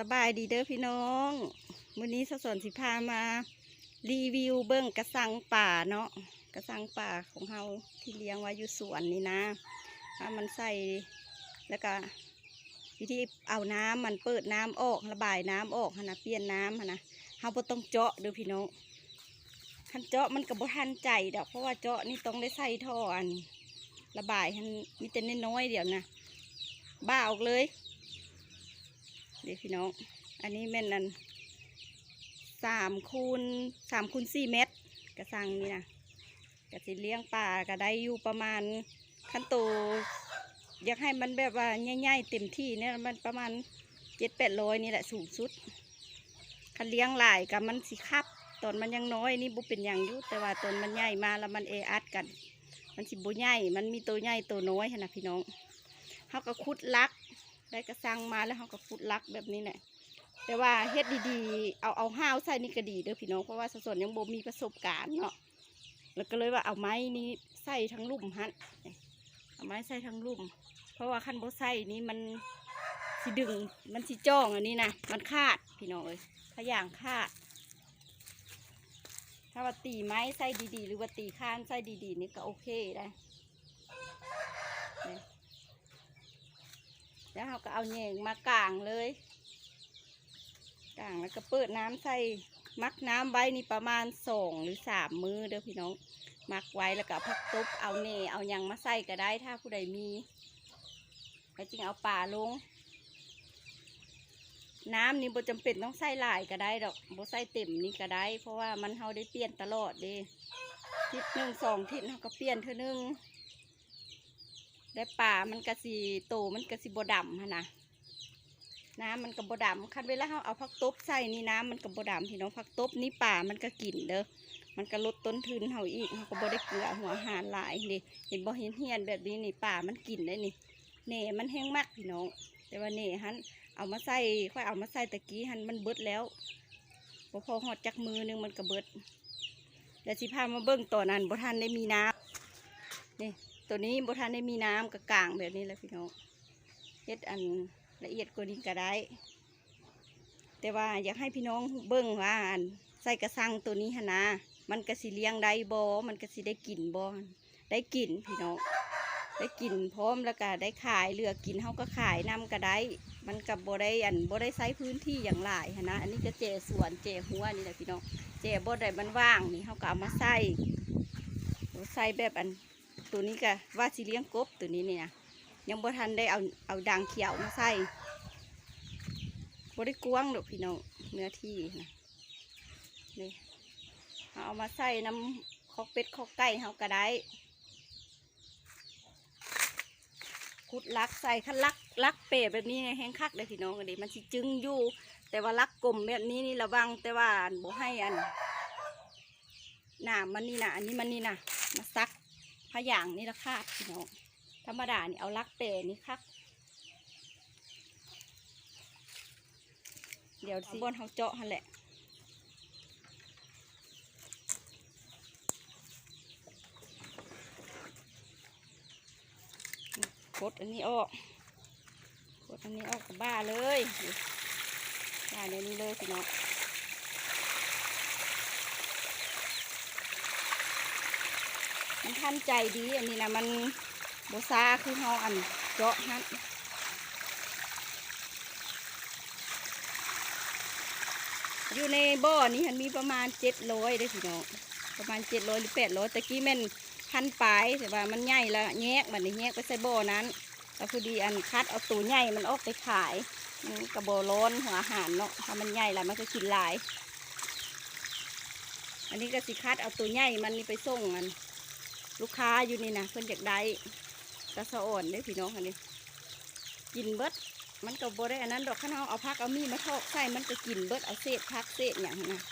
สบายดีเด้อพี่น้องมื้อนี้สะสวนสิพามารีวิวเบิ้งกระสังป่าเนาะกระสังป่าของเฮาที่เลี้ยงไว้อยู่สวนนี่นะถ้ามันใส่แล้วก็วิธีเอาน้ำมันเปิดน้ำออกระบายน้ำออกนะเปลี่ยนน้ำนะเฮาบ่ต้องเจาะเด้อพี่น้องคันเจาะมันก็บ่ทันใจดอกเพราะว่าเจาะนี่ต้องได้ใส่ท่ออัน ระบายให้มีแต่น้อยเดี๋ยวนะบ้าออกเลย เดี๋ยวพี่น้อง อันนี้แม่นนั่นสามคูณสามคูณสี่เมตร กระสังนี่นะกระสิเลี้ยงปลาก็ได้อยู่ประมาณขั้นโตอยากให้มันแบบว่าใหญ่ๆเต็มที่เนี่ยมันประมาณเจ็ดแปดร้อยนี่แหละสูงสุดคันเลี้ยงหลายกับมันสิคับตอนมันยังน้อยนี่บุเป็นอย่างยุแต่ว่าตอนมันใหญ่มาแล้วมันเออัดกัน มันสิบุใหญ่มันมีตัวใหญ่ตัวน้อยหั้นนะพี่น้องเขาก็คุดลัก ได้กระสังมาแล้วเขาก็คุดลักแบบนี้แหละแต่ว่าเฮ็ดดีๆ เอาเอาห้าวใส่นี่ก็ดีเด้อพี่น้องเพราะว่าส่วนยังบ่มีประสบการณ์เนาะแล้วก็เลยว่าเอาไม้นี้ใส่ทั้งลุ่มฮันเอาไม้ใส่ทั้งลุ่ม เพราะว่าขั้นบ่ใส่นี่มันสิดึงมันสิจ้องอันนี้นะมันขาดพี่น้องเอ้ยถ้าอย่างขาด ถ้าว่าตีไม้ใส่ดีๆ หรือว่าตีข้างใส่ดีๆ นี่ก็โอเคได้เนี่ย แล้วเราก็เอาแยงมากางเลยกางแล้วก็เปิดน้ำใส่มักน้ำไว้นี่ประมาณสองหรือสามมือเด้อพี่น้องมักไว้แล้วก็พักตบเอาเน่เอายังมาใส่ก็ได้ถ้าผู้ใดมีก็จริงเอาป่าลง น้ำนี่บ่จำเป็นต้องใส่หลายก็ได้ดอกบ่ใส่เต็มนี่ก็ได้ เพราะว่ามันเฮาได้เปลี่ยนตลอดเด้ทิศหนึ่งสองทิศเฮาก็เปลี่ยนเท่านึง ได้ป่ามันกระสีโตมันกระสีบดำฮะนะน้ำมันกับบดำคันเวลาเฮาเอาผักตบใส่นี่น้ำมันกับบดำพี่น้องผักตบนี่ป่ามันก็กินเด้อมันก็ลดต้นทุนเฮาอีกเฮาก็บได้เกลือหัวหารหลายนี่เห็นบ่เห็นเฮียนแบบนี้นี่ป่ามันกินได้นี่เน่มันแห้งมากพี่น้อง แต่ว่าเน่ฮันเอามาใส่ค่อยเอามาใส่ตะกี้หันมันเบิดแล้วบ่พอหอดจักมือหนึงมันก็เบิดแล้วสิพามาเบิ่งตัวนั้นบ่ทันได้มีน้ำนี่ ตัวนี้บทันได้มีน้ำกระกลางแบบนี้แหละพี่น้องเฮ็ดอันละเอียดกว่านี้ก็ได้ แต่ว่าอยากให้พี่น้องเบิ่งว่าอันใส่กระสังตัวนี้หนนะมันก็สิเลี้ยงได้บ่มันก็สิได้กลิ่นบ่ได้กลิ่นพี่น้องได้กินพร้อมแล้วก็ได้ขายเหลือกินเขาก็ขายนำก็ได้ มันกับโบได้อันโบได้ใช้พื้นที่อย่างหลายหั้นะ อันนี้ก็เจสวนเจหัวนี่แหละพี่น้อง เจโบได้มันว่างนี่เขาก็เอามาใส่ใส่แบบอัน ตัวนี้ก็ว่าสิเลี้ยงกบตัวนี้นี่นะยังบ่ทันได้เอาเอาด่างเขียวมาใส่บ่ได้กว้างดอกพี่น้องเนื้อที่นะนี่เอามาใส่น้ำคอกเป็ดคอกไก่เขาก็ได้ขุดลักใส่คันลักลักเปรแบบนี้แห้งคักเลยพี่น้องอันนี้มันสิจึงอยู่ แต่ว่าลักกลมแบบนี้นี่ระวังแต่ว่าบ่ให้อันหนามมันนี่นะอันนี้มันนี่นะมาซัก ผ้าอย่างนี่ละคาดพี่น้องธรรมดานี่เอาลักเปรนี่คักเดี๋ยวสิบนเขาเจาะหันแหละกดอันนี้ออกกดอันนี้ออกกับบ้าเลยบ้าในนี้เลยพี่น้อง มันทันใจดีอันนี้นะมันโบซาคือเฮาอันเจาะฮันอยู่ในบ่อนี้มันมีประมาณเจ็ดร้อยได้อพี่น้องประมาณเจ็ดร้อยหรือแปดร้อยตะกี้แม่นพันปลายแต่ว่ามันใหญ่ล้วแยกมันนี่แยกไปใส่บ่อนั้นแล้วพอดีอันคัดเอาตัวใหญ่มันออกไปขายกระโบร้อนหัวอาหารเนาะถ้ามันใหญ่ล้วมันก็กินหลาย อันนี้ก็สิคัดเอาตัวใหญ่มันนี่ไปส่งมัน ลูกค้าอยู่นี่นะเพิ่นอยากได้กระสอ่อนเด้พี่น้องอันนี้ กินเบิดมันก็บ่ได้อันนั้นดอกข้าวเอาพักเอามีมาทอกใส่มันก็กินเบิดเอาเศษพักเศษอย่างนะ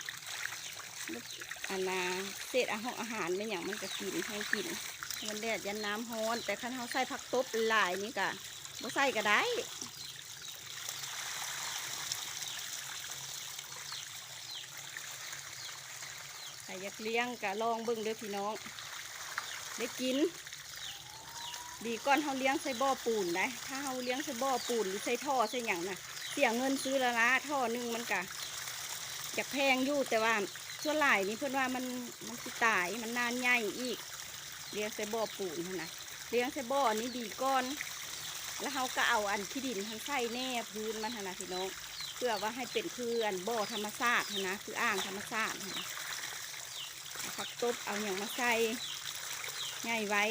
อันนาเศษอาหารอาหารไม่อย่างมันก็กินให้กิน มันแดดยันน้ำฮ้อน แต่คันเขาใส่ผักตบหลายนี่ก็บ่ใส่ก็ได้ใครอยากเลี้ยงก็ลองเบิ่งด้อพี่น้อง ได้กิน ดีก้อนเขาเลี้ยงใส่บ่อปูนได้ถ้าเขาเลี้ยงใส่บ่อปูนหรือใส่ท่อใส่อย่างน่ะ เสียเงินซื้อละละท่อนึงมันกะอยากแพงอยู่แต่ว่าส่วนหลายนี่เพื่อนว่ามันมันสิตายมันนานใหญ่อีก เลี้ยงใส่บ่อปูนนะเลี้ยงใส่บ่อนี้ดีก้อน แล้วเขาก็เอาอันที่ดินทั้งใส่แน่พื้นมันนนะพี่น้องเพื่อว่าให้เป็นคืออันบ่อธรรมชาตินะคืออ่างธรรมชาตินะผักตบเอาอย่างมาใส่ ง่ายไว้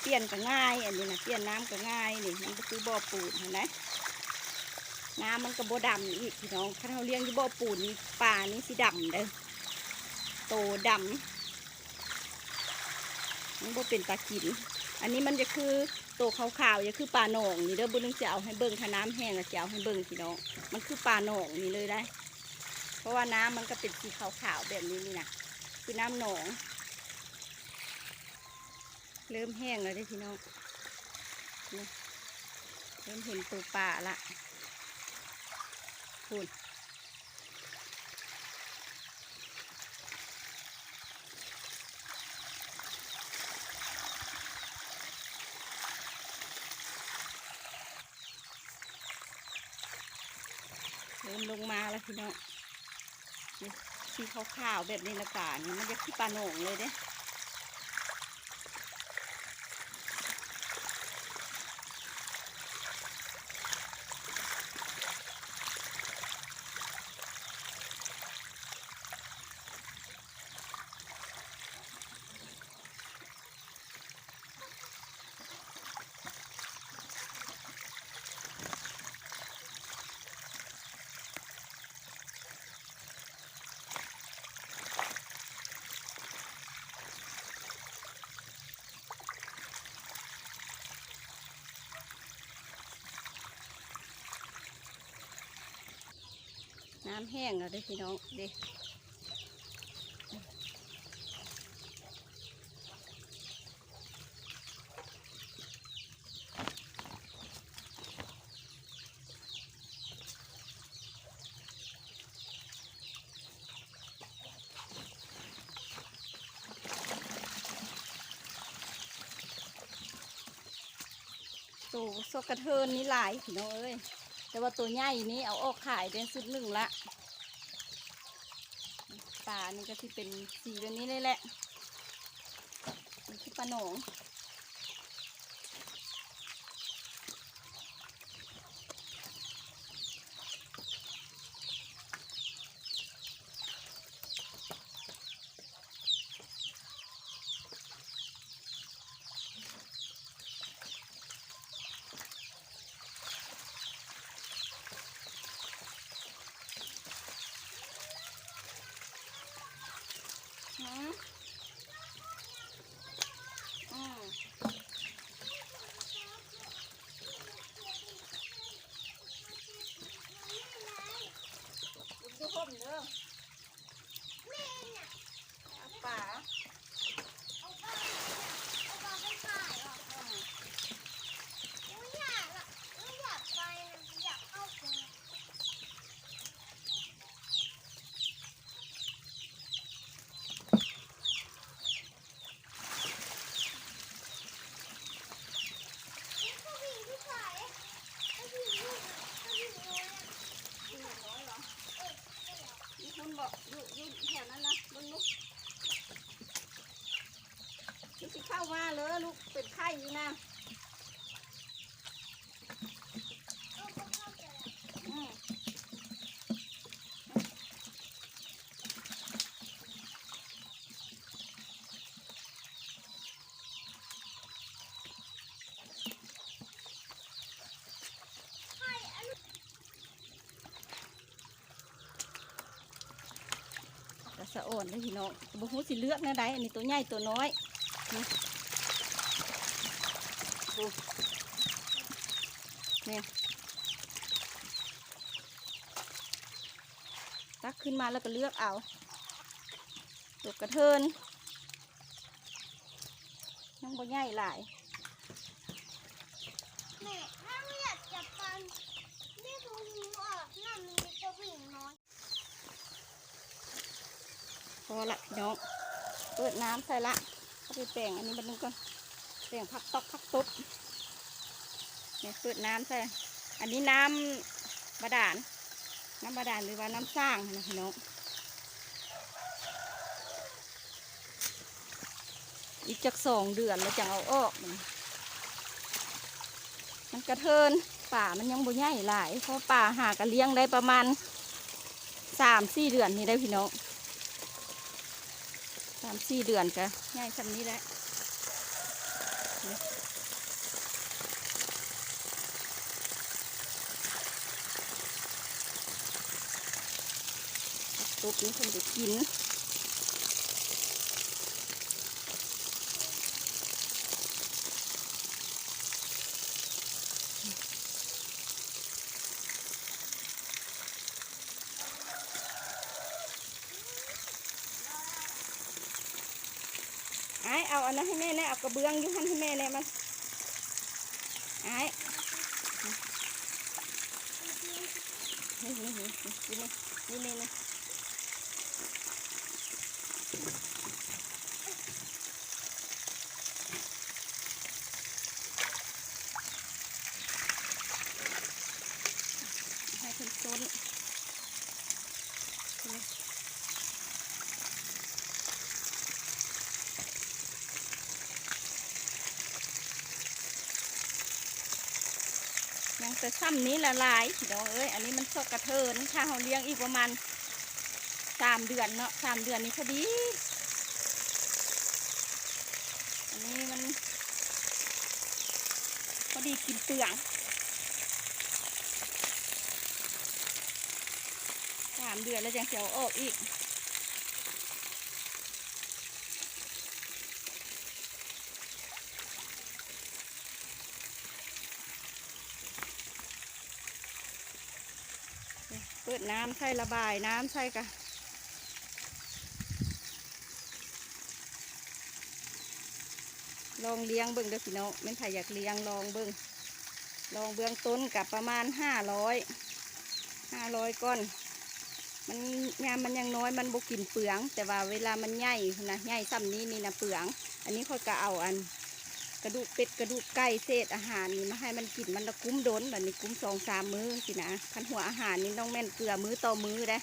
เปลี่ยนก็ง่าย อันนี้นะเปลี่ยนน้ำก็ง่ายนี่มันก็คือบ่อปูนเห็นไหมน้ำมันก็บ่ดำอีกพี่น้องถ้าเราเลี้ยงที่บ่อปูนนี่ปลานี่สีดำเด้อโตดำมันบ่เป็นปลากิน อันนี้มันจะคือโตขาวๆจะคือปลาหนองนี่เด้อบุญนึงจะเอาให้เบิ่งถ้าน้ำแห้งแล้วจะเอาให้เบิ่งพี่น้อง มันคือปลาหนองนี่เลยได้ เพราะว่าน้ำมันก็เป็นสีขาวๆแบบนี้นี่นะ คือน้ำหนอง เริ่มแห้งแล้วได้พี่น้องเริ่มเห็นตัวป่าละพูนเริ่มลงมาแล้วพี่น้องนี่ สีขาวๆแบบนี้ละกานี่มันจะขี้ปลาโหน่งเลยเด้ น้ำแห้งแล้วเด้อพี่น้องเด้ตัวสกกระเทินนี่หลายพี่น้องเอ้ย แต่ว่าตัวใหญ่นี้เอาออกขายเป็นสุดหนึ่งละปลานี่ก็ที่เป็นสีแบบนี้เลยแหละนี่คือปลาหนอง หืมอืมดูห่มเด้อเอาปลามีคนบอกอยู่อยู่แถวนั้นนะเบิ่งลูกนี่สิเข้ามาเลยลูกเป็นไข้อยู่นะอืม กระ สะอ่อนเลยพี่น้องบุหูสิเลือกนะได้อันนี้ตัวใหญ่ตัวน้อยนี่ดูเนี่ยตักขึ้นมาแล้วก็เลือกเอาตัวกระเทินน้องบ่ใหญ่หลายแม่ถ้าไม่อยากจับปันนี่ดูหูออกนั่นมันจะวิ่งน้อย อละพี่น้อง เปิดน้ำใส่ละเขาไปแปลงอันนี้บันนึงก่อนแปลงพักตอกพักตุบเนี่ยเปิดน้ำใส่ อันนี้น้ำบาดาล น้ำบาดาลหรือว่าน้ำสร้างนะพี่น้องอีกจากสองเดือนแล้วจังเอาออก มันกระเทินป่ามันยังบ่ใหญ่หลาย เพราะป่าหากระเลี้ยงได้ประมาณสามสี่เดือนนี่ได้พี่น้องามสี่เดือนกะใหญ่สันนี้แหละตุ๊กนี่คนจะกิน ไอ้เอาอันนั้นให้ แม่แน่เอากระเบื้องยุ่งให้แม่แน่มันไอ้นี่นี่นี่นี่นี่นี่นี่ให้คนต้นนี่ ยัง แต่ซ้ำนี้ละลายพี่น้องเอ้ยอันนี้มันสกกระเทินถ้าเราเลี้ยงอีกประมาณสามเดือนเนาะสามเดือนนี้พอดี อันนี้มันพอดีกินเปลืองสามเดือนแล้วยังจะเอาออกอีก ปิดน้ำใส่ระบายน้ำใส่กะลองเลี้ยงเบิ่งเด้อพี่น้องแม่นไผอยากเลี้ยงลองเบิ่งลองเบื้องต้นกับประมาณห้าร้อยห้าร้อยก้อน มันยามมันยังน้อยมันบกินเปลือง แต่ว่าเวลามันใหญ่นะใหญ่ซ้ำนี้นี่นะเปลือง อันนี้ค่อยก็เอาอัน กระดูกเป็ดกระดูกไก่เศษอาหารนี่มาให้มันกินมันละกุ้มโดนแบบนี้กุ้มสองสามมื้อสินะคันหัวอาหารนี่ต้องแม่นเกลือมื้อต่อมื้อได้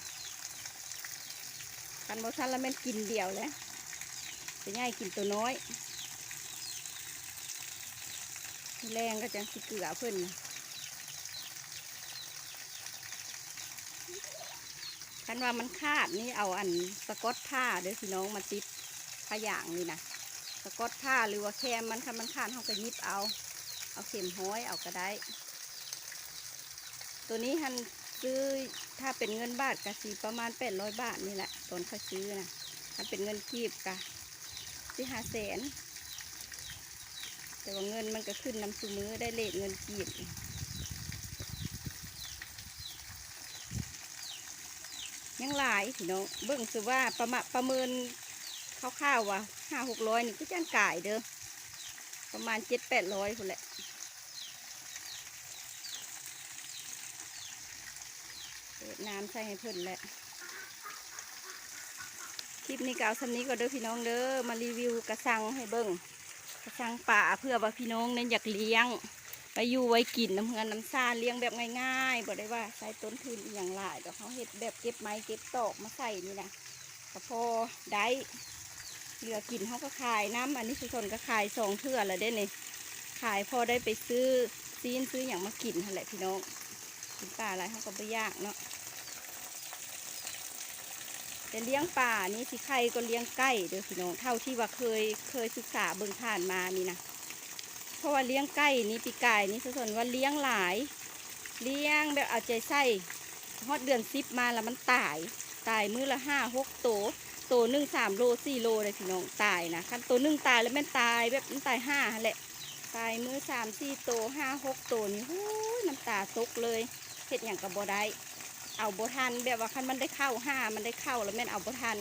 คันบ่ทันแล้วแม่นกินเดียวเลยจะง่ายกินตัวน้อยแรงก็จังสิเกลือเพิ่นคันว่ามันคาดนี่เอาอันสกอตผ้าเด้อพี่น้องมาติดผ้าอย่างนี่นะ สะกดผ้าหรือว่าแคมมันคันมันขาดเขาก็ยิบเอา เอาเข็มห้อยเอาก็ได้ ตัวนี้ฮันซื้อถ้าเป็นเงินบาทกะสีประมาณแปดร้อยบาทนี่แหละตอนเขาซื้อนะถ้าเป็นเงินกีบกะสี่ห้าแสนแต่ว่าเงินมันก็ขึ้นนำซูมือได้เลทเงินกีบยังหลายพี่น้องเบิ่งสือว่าประมาประเมิน คร่าวๆว่าห้าหกร้อยนี่ก็จ้างก่ายเด้อประมาณเจ็ดแปดร้อยคนแหละเปิดน้ำใส่ให้เพิ่นแหละ คลิปนี้ก็เอาสำนี้ก็เด้อพี่น้องเด้อมารีวิวกระสังให้เบิ้งกระสังป่าเพื่อว่าพี่น้องเนี่ยอยากเลี้ยง ไปอยู่ไว้กินน้ำเงินน้ำซาเลี้ยงแบบง่ายๆบ่ได้ว่าใช้ต้นทุนอย่างหลายดอกเขาเห็ดแบบเก็บไม้เก็บตอกมาใส่นี่นะก็พอได้ เหลือกินเขาก็ขายน้ำอันนี้สุชนก็ขายสองเทื่อแล้วเด้นี่ขายพอได้ไปซื้อซีนซื้ออย่างมากินนั่นแหละพี่น้องกินปลาอะไรเขาก็ไม่ยากเนาะแต่เลี้ยงป่านี่สิใครก็เลี้ยงไก่เด้อพี่น้องเท่าที่ว่าเคยเคยศึกษาเบิ่งผ่านมานี่นะเพราะว่าเลี้ยงไก่นี่ปีกายนี่สุชนว่าเลี้ยงหลาย เลี้ยงแบบเอาใจใส่ฮอดเดือนซิบมาแล้วมันตาย ตายมื้อละห้าหกโตว ตัวหนึ่งสามโลสี่โลเลยพี่น้องตายนะคันตัวหนึ่งตายแล้วแม่นตายแบบมันตายห้าอันแหละตายมือสามสี่โตห้าหกตัวนี่โอ้ยน้ำตาตกเลยเห็ดอย่างกับบ่ได้เอาบ่ทันแบบว่าคันมันได้เข้าห้ามันได้เข้าแล้วแม่นเอาบ่ทัน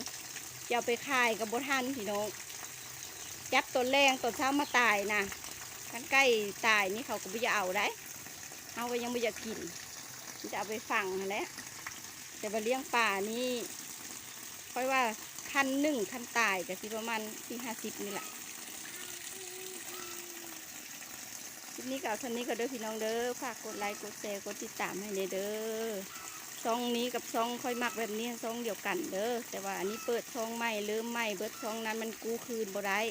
จะเอาไปขายกับบ่ทันพี่น้องจับตัวแรงตัวเช้ามาตายนะคันใกล้ตายนี่เขาก็ไม่จะเอาได้เอาไปยังไม่อยากกินจะเอาไปฝังนั่นแหละแต่ว่าเลี้ยงป่านี่ค่อยว่า คันหนึ่งคันตายก็สิประมาณสี่ห้าสิบนี่แหละคลิปนี้กับทันนี้ก็เด้อพี่น้องเด้อฝากกดไลค์กดแชร์กดติดตามให้เด้อซองนี้กับซองค่อยมักแบบนี้ซองเดียวกันเด้อแต่ว่าอันนี้เปิดซองใหม่เริ่มใหม่เบิดซองนั้นมันกู้คืนบ่ได้